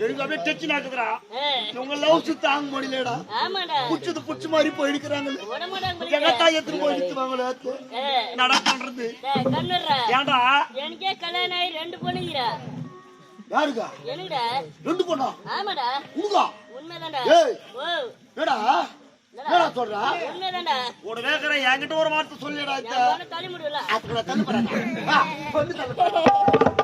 எனக்கு அப்படியே ஆகுதுடா ஆ, இவங்க லவ்ஸ் தாங்க முடியலடா. ஆமாடா. புடிச்சது புடிச்ச மாதிரி உடம்புடா உங்களுக்கு எங்கத்தா எடுத்துட்டு போய் நிறுத்துவாங்களே ஆ, நட பண்றது? ஏன்டா? எனக்கே கல்யாணம் ஆகி ரெண்டு பொண்ணுங்கிறா யாருக்கா? எனக்குடா ரெண்டு பொண்ணா? ஆமாடா. உனக்கா உண்மைதான்டா. ஏய். ஓ. என்னடா? என்னடா? சொல்றா? உண்மைதான்டா. ஒரு வேகற என்கிட்ட ஒரு வார்த்தை சொல்லிடா பொண்ணு தள்ளி முடியல அதுக்குள்ள தள்ளு போறாங்க வந்து தள்ளு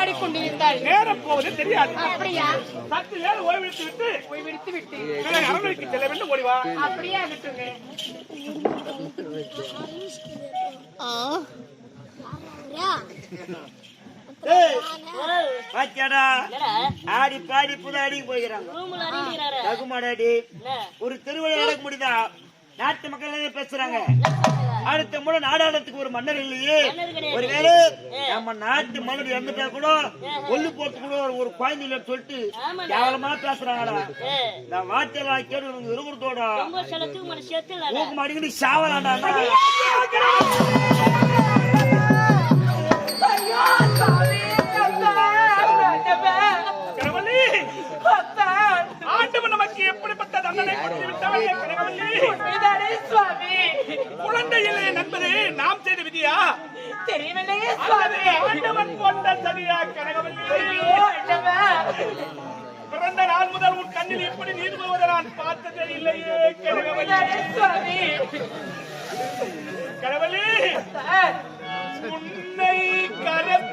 ஆடிப்பாடி கொண்டிருந்தாள் நேரம் போவது தெரியாது. அப்படியா? சற்று நேரம் ஓய்வெடுத்து விட்டு ஓய்வெடுத்து விட்டு. அரண்மனைக்கு செல்ல வேண்டும் ஓடிவா அப்படியே என்னடா ஆடி பாடி புது அடிக்கு என்ன? ஒரு திருவிழா நடக்க முடியுதா? நாட்டு மக்கள் எல்லாம் பேசுறாங்க? அடுத்த முறை நாடாளத்துக்கு ஒரு மன்னர் இல்லையே. ஒருவேளை நம்ம நாட்டு மன்னர் இறந்துட்டா கூட ஒல்லு போட்டு கூட ஒரு- குழந்தை இல்லைன்னு சொல்லிட்டு. கேவலமா பேசுறாங்கடா. இந்த வார்த்தையெல்லாம் கேட்டு உனக்கு மாடிக்கிட்டு சாவலாண்டா ஆண்டவன் நமக்கு எப்படிப்பட்ட தண்டனை. சுவாமி. குழந்தை இல்லை என்பது நாம் செய்த விதியா? தெரியவில்லையே சுவாமி. ஆண்டவன் போட்ட சரியா ஆண்டவா. பிறந்த நாள் முதல் உன் கண்ணில் எப்படி நீர் போவதை நான் பார்த்ததே இல்லையே கடவுளே. உண்மைதானே சுவாமி. கடவுளே உன்னை கரப்பிடித்து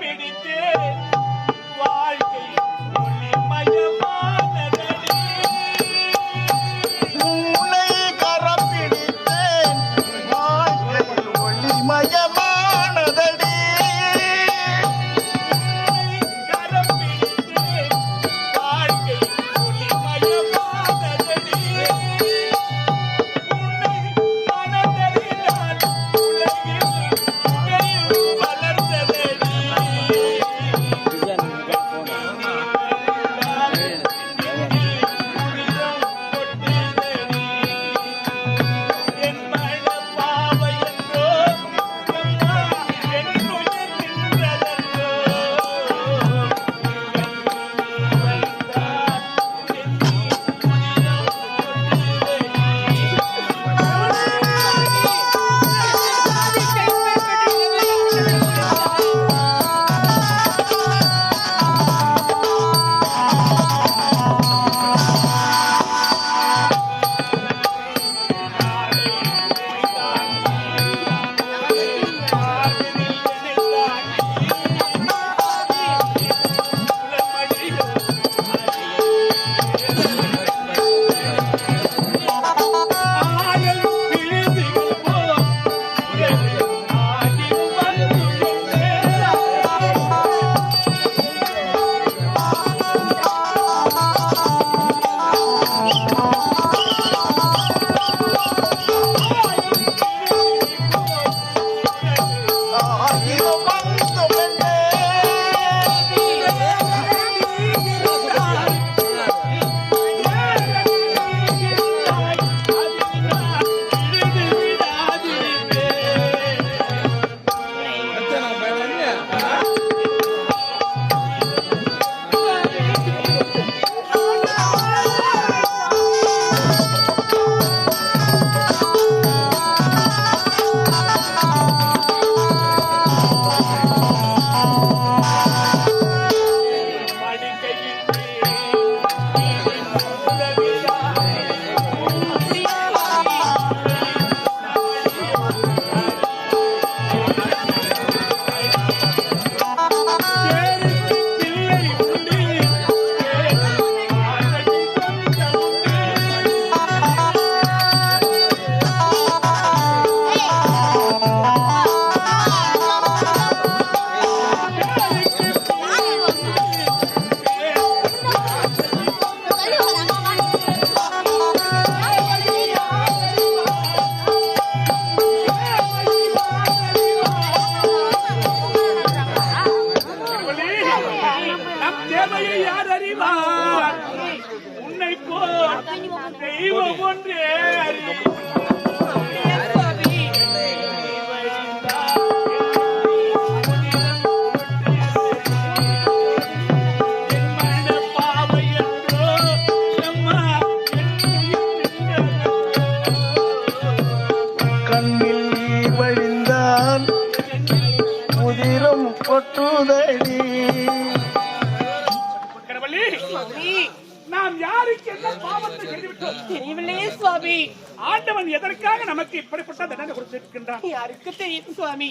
சுவாமி ஆண்டவன் எதற்காக நமக்கு இப்படிப்பட்ட தண்டனை கொடுத்திருக்கின்றான் யாருக்கு தெரியும் சுவாமி?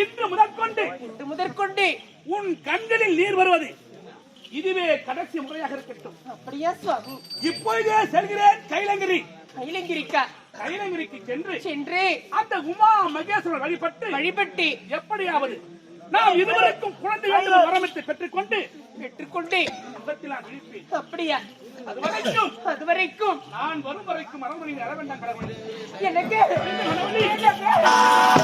இன்று முதற்கொண்டு இன்று முதற்கொண்டு. உன் கண்களில் நீர் வருவது இதுவே கடைசி முறையாக இருக்கட்டும். அப்படியா சுவாமி? இப்பொழுதே செல்கிறேன் கைலங்கிரி. கைலங்கிரிக்கா? கைலங்கிரிக்கு சென்று சென்று. அந்த உமா மகேஸ்வரர் வழிபட்டு வழிபட்டு. எப்படியாவது நாம் இதுவரைக்கும் குழந்தை வரமத்தை பெற்றுக்கொண்டு பெற்றுக்கொண்டு. அப்படியா? அது வரைக்கும் அதுவரைக்கும். நான் வரும் வரைக்கும் அரண்மனையில் அற வேண்டாம் கடவுளே. எனக்கு